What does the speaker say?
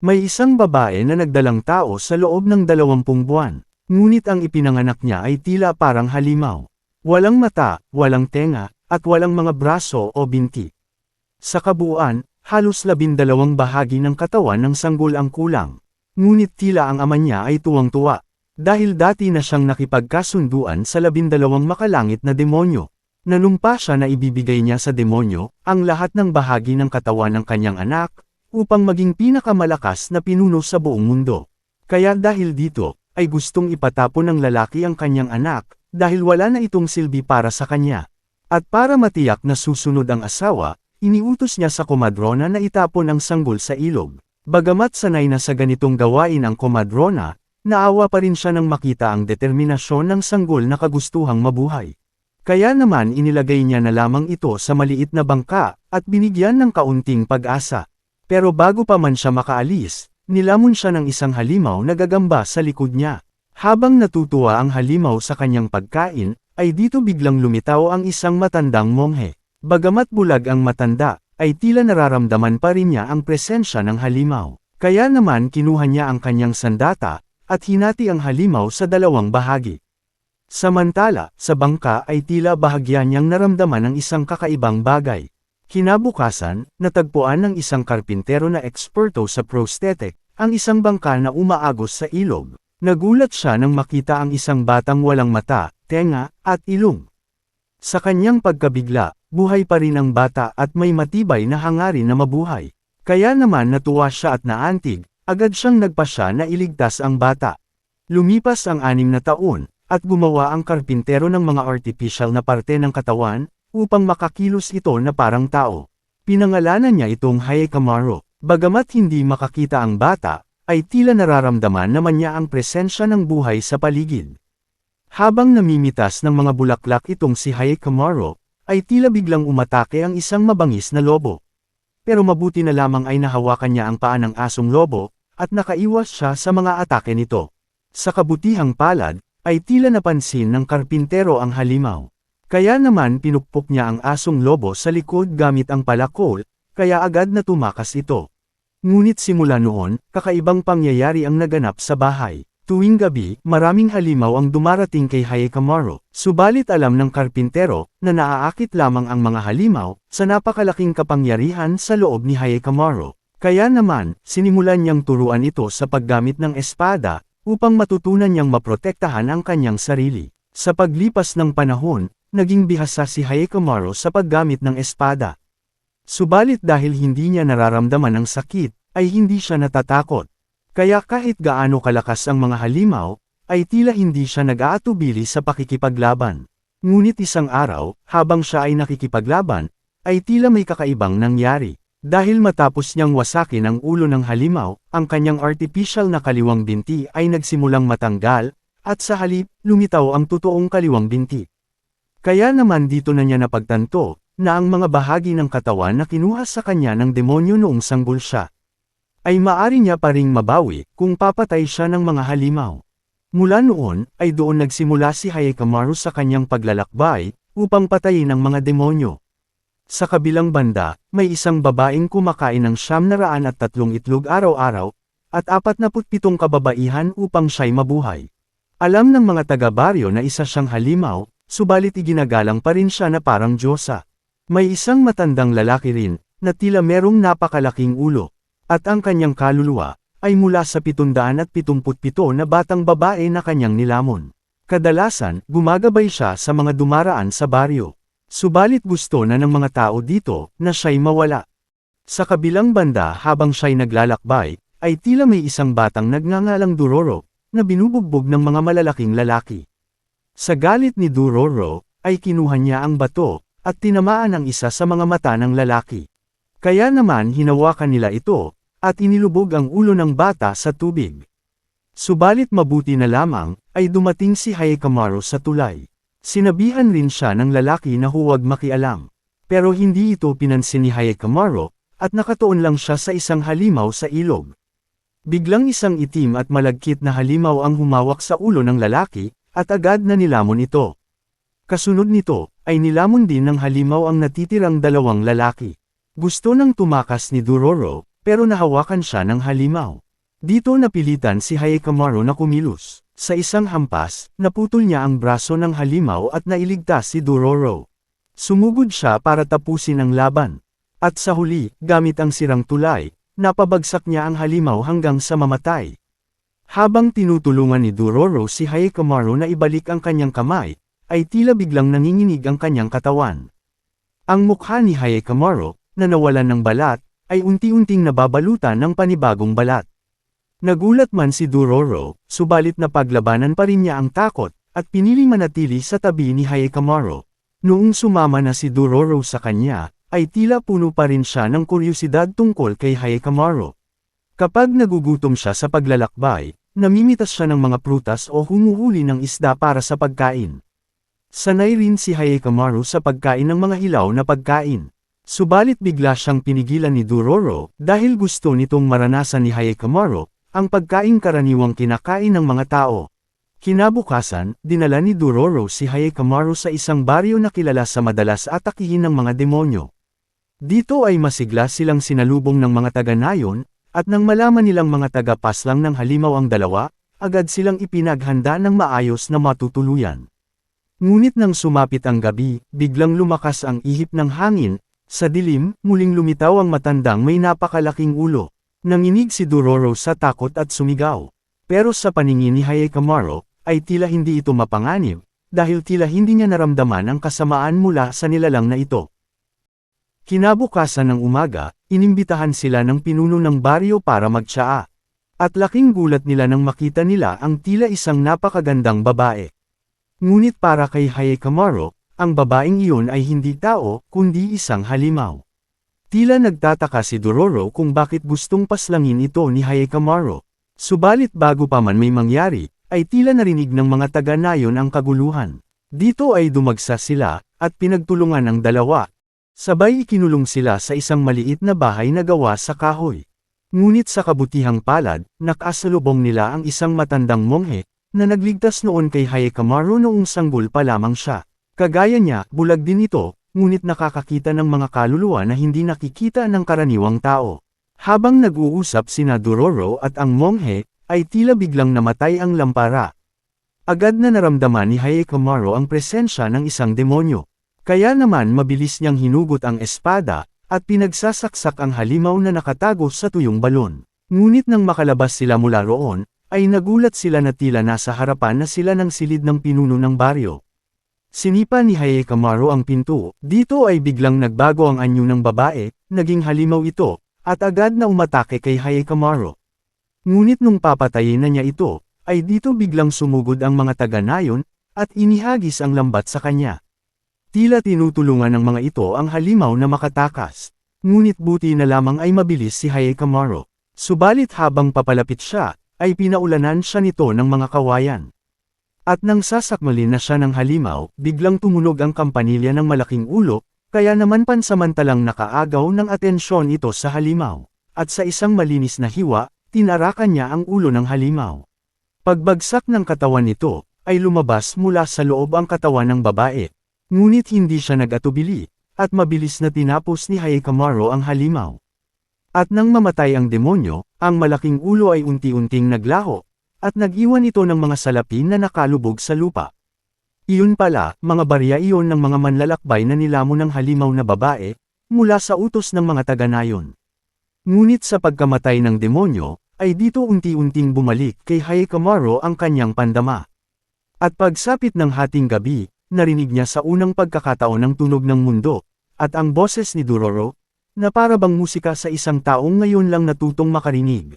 May isang babae na nagdalang tao sa loob ng dalawampung buwan, ngunit ang ipinanganak niya ay tila parang halimaw. Walang mata, walang tenga, at walang mga braso o binti. Sa kabuuan, halos labindalawang bahagi ng katawan ng sanggol ang kulang. Ngunit tila ang ama niya ay tuwang-tuwa, dahil dati na siyang nakipagkasunduan sa labindalawang makalangit na demonyo. Nanumpa siya na ibibigay niya sa demonyo, ang lahat ng bahagi ng katawan ng kanyang anak, upang maging pinakamalakas na pinuno sa buong mundo. Kaya dahil dito, ay gustong ipatapon ng lalaki ang kanyang anak, dahil wala na itong silbi para sa kanya. At para matiyak na susunod ang asawa, iniutos niya sa komadrona na itapon ang sanggol sa ilog. Bagamat sanay na sa ganitong gawain ang komadrona, naawa pa rin siya nang makita ang determinasyon ng sanggol na kagustuhang mabuhay. Kaya naman inilagay niya na lamang ito sa maliit na bangka, at binigyan ng kaunting pag-asa. Pero bago pa man siya makaalis, nilamon siya ng isang halimaw na gagamba sa likod niya. Habang natutuwa ang halimaw sa kanyang pagkain, ay dito biglang lumitaw ang isang matandang monghe. Bagamat bulag ang matanda, ay tila nararamdaman pa rin niya ang presensya ng halimaw. Kaya naman kinuha niya ang kanyang sandata, at hinati ang halimaw sa dalawang bahagi. Samantala, sa bangka ay tila bahagya niyang naramdaman ang isang kakaibang bagay. Kinabukasan, natagpuan ng isang karpintero na eksperto sa prosthetic, ang isang bangka na umaagos sa ilog. Nagulat siya nang makita ang isang batang walang mata, tenga, at ilong. Sa kanyang pagkabigla, buhay pa rin ang bata at may matibay na hangarin na mabuhay. Kaya naman natuwa siya at naantig, agad siyang nagpasya na iligtas ang bata. Lumipas ang anim na taon, at gumawa ang karpintero ng mga artificial na parte ng katawan, upang makakilos ito na parang tao. Pinangalanan niya itong Haye Camaro. Bagamat hindi makakita ang bata, ay tila nararamdaman naman niya ang presensya ng buhay sa paligid. Habang namimitas ng mga bulaklak itong si Haye Camaro, ay tila biglang umatake ang isang mabangis na lobo. Pero mabuti na lamang ay nahawakan niya ang paa ng asong lobo, at nakaiwas siya sa mga atake nito. Sa kabutihang palad, ay tila napansin ng karpintero ang halimaw. Kaya naman pinukpok niya ang asong lobo sa likod gamit ang palakol, kaya agad na tumakas ito. Ngunit simula noon, kakaibang pangyayari ang naganap sa bahay. Tuwing gabi, maraming halimaw ang dumarating kay Haye Camaro, subalit alam ng karpintero, na naaakit lamang ang mga halimaw, sa napakalaking kapangyarihan sa loob ni Haye Camaro. Kaya naman, sinimulan niyang turuan ito sa paggamit ng espada, upang matutunan niyang maprotektahan ang kanyang sarili. Sa paglipas ng panahon, naging bihasa si Haye Camaro sa paggamit ng espada. Subalit dahil hindi niya nararamdaman ang sakit, ay hindi siya natatakot. Kaya kahit gaano kalakas ang mga halimaw, ay tila hindi siya nag-aatubili sa pakikipaglaban. Ngunit isang araw, habang siya ay nakikipaglaban, ay tila may kakaibang nangyari. Dahil matapos niyang wasakin ang ulo ng halimaw, ang kanyang artificial na kaliwang binti ay nagsimulang matanggal, at sa halip, lumitaw ang totoong kaliwang binti. Kaya naman dito na niya napagtanto, na ang mga bahagi ng katawan na kinuha sa kanya ng demonyo noong sanggol siya, ay maari niya pa ring mabawi kung papatay siya ng mga halimaw. Mula noon, ay doon nagsimula si Hayekamaru sa kanyang paglalakbay, upang patayin ang mga demonyo. Sa kabilang banda, may isang babaeng kumakain ng siyam na raan at tatlong itlog araw-araw, at apat na putpitong kababaihan upang siya'y mabuhay. Alam ng mga taga-baryo na isa siyang halimaw, subalit iginagalang pa rin siya na parang Diyosa. May isang matandang lalaki rin, na tila merong napakalaking ulo, at ang kanyang kaluluwa, ay mula sa 777 na batang babae na kanyang nilamon. Kadalasan, gumagabay siya sa mga dumaraan sa baryo. Subalit gusto na ng mga tao dito, na siya'y mawala. Sa kabilang banda habang siya'y naglalakbay, ay tila may isang batang nagngangalang Duroro, na binubugbog ng mga malalaking lalaki. Sa galit ni Duroro, ay kinuha niya ang bato, at tinamaan ang isa sa mga mata ng lalaki. Kaya naman hinawakan nila ito, at inilubog ang ulo ng bata sa tubig. Subalit mabuti na lamang, ay dumating si Hayekamaru sa tulay. Sinabihan rin siya ng lalaki na huwag makialam. Pero hindi ito pinansin ni Hayekamaru, at nakatuon lang siya sa isang halimaw sa ilog. Biglang isang itim at malagkit na halimaw ang humawak sa ulo ng lalaki, at agad na nilamon ito. Kasunod nito, ay nilamon din ng halimaw ang natitirang dalawang lalaki. Gusto nang tumakas ni Duroro, pero nahawakan siya ng halimaw. Dito napilitan si Hayekamaru na kumilos. Sa isang hampas, naputol niya ang braso ng halimaw at nailigtas si Dororo. Sumugod siya para tapusin ang laban. At sa huli, gamit ang sirang tulay, napabagsak niya ang halimaw hanggang sa mamatay. Habang tinutulungan ni Dororo si Hayekamaru na ibalik ang kanyang kamay, ay tila biglang nanginginig ang kanyang katawan. Ang mukha ni Hayekamaru, na nawalan ng balat, ay unti-unting nababalutan ng panibagong balat. Nagulat man si Dororo, subalit na paglabanan pa rin niya ang takot, at piniling manatili sa tabi ni Hayekamaru. Noong sumama na si Dororo sa kanya, ay tila puno pa rin siya ng kuryosidad tungkol kay Hayekamaru. Kapag nagugutom siya sa paglalakbay, namimitas siya ng mga prutas o humuhuli ng isda para sa pagkain. Sanay rin si Hayekamaru sa pagkain ng mga hilaw na pagkain. Subalit bigla siyang pinigilan ni Dororo dahil gusto nitong maranasan ni Hayekamaru ang pagkain karaniwang kinakain ng mga tao. Kinabukasan, dinala ni Dororo si Hayekamaru sa isang baryo na kilala sa madalas atakihin ng mga demonyo. Dito ay masigla silang sinalubong ng mga taga-nayon, at nang malaman nilang mga taga-paslang ng halimaw ang dalawa, agad silang ipinaghanda ng maayos na matutuluyan. Ngunit nang sumapit ang gabi, biglang lumakas ang ihip ng hangin, sa dilim, muling lumitaw ang matandang may napakalaking ulo. Nanginig si Dororo sa takot at sumigaw. Pero sa paningin ni Hayekamaru, ay tila hindi ito mapanganib, dahil tila hindi niya naramdaman ang kasamaan mula sa nilalang na ito. Kinabukasan ng umaga, inimbitahan sila ng pinuno ng baryo para magtsaa. At laking gulat nila nang makita nila ang tila isang napakagandang babae. Ngunit para kay Hayekamaru, ang babaeng iyon ay hindi tao, kundi isang halimaw. Tila nagtataka si Dororo kung bakit gustong paslangin ito ni Hayekamaru. Subalit bago pa man may mangyari, ay tila narinig ng mga taga-nayon ang kaguluhan. Dito ay dumagsa sila, at pinagtulungan ang dalawa. Sabay ikinulong sila sa isang maliit na bahay na gawa sa kahoy. Ngunit sa kabutihang palad, nakasalubong nila ang isang matandang monghe, na nagligtas noon kay Hayekamaru noong sanggol pa lamang siya. Kagaya niya, bulag din ito, ngunit nakakakita ng mga kaluluwa na hindi nakikita ng karaniwang tao. Habang nag-uusap sina Dororo at ang monghe, ay tila biglang namatay ang lampara. Agad na naramdaman ni Hayekamaru ang presensya ng isang demonyo. Kaya naman mabilis niyang hinugot ang espada, at pinagsasaksak ang halimaw na nakatago sa tuyong balon. Ngunit nang makalabas sila mula roon, ay nagulat sila na tila nasa harapan na sila ng silid ng pinuno ng baryo. Sinipa ni Hayekamaru ang pinto, dito ay biglang nagbago ang anyo ng babae, naging halimaw ito, at agad na umatake kay Hayekamaru. Ngunit nung papatayin na niya ito, ay dito biglang sumugod ang mga taga-nayon, at inihagis ang lambat sa kanya. Tila tinutulungan ng mga ito ang halimaw na makatakas. Ngunit buti na lamang ay mabilis si Hayekamaru. Subalit habang papalapit siya, ay pinaulanan siya nito ng mga kawayan. At nang sasakmalin na siya ng halimaw, biglang tumunog ang kampanilya ng malaking ulo, kaya naman pansamantalang nakaagaw ng atensyon ito sa halimaw. At sa isang malinis na hiwa, tinarakan niya ang ulo ng halimaw. Pagbagsak ng katawan nito, ay lumabas mula sa loob ang katawan ng babae. Ngunit hindi siya nag-atubili, at mabilis na tinapos ni Hayekamaru ang halimaw. At nang mamatay ang demonyo, ang malaking ulo ay unti-unting naglaho, at nag-iwan ito ng mga salapin na nakalubog sa lupa. Iyon pala, mga barya iyon ng mga manlalakbay na nilamon ng halimaw na babae, mula sa utos ng mga taga-nayon. Ngunit sa pagkamatay ng demonyo, ay dito unti-unting bumalik kay Hayekamaru ang kanyang pandama. At pagsapit ng hating gabi, narinig niya sa unang pagkakataon ng tunog ng mundo, at ang boses ni Dororo, na para bang musika sa isang taong ngayon lang natutong makarinig.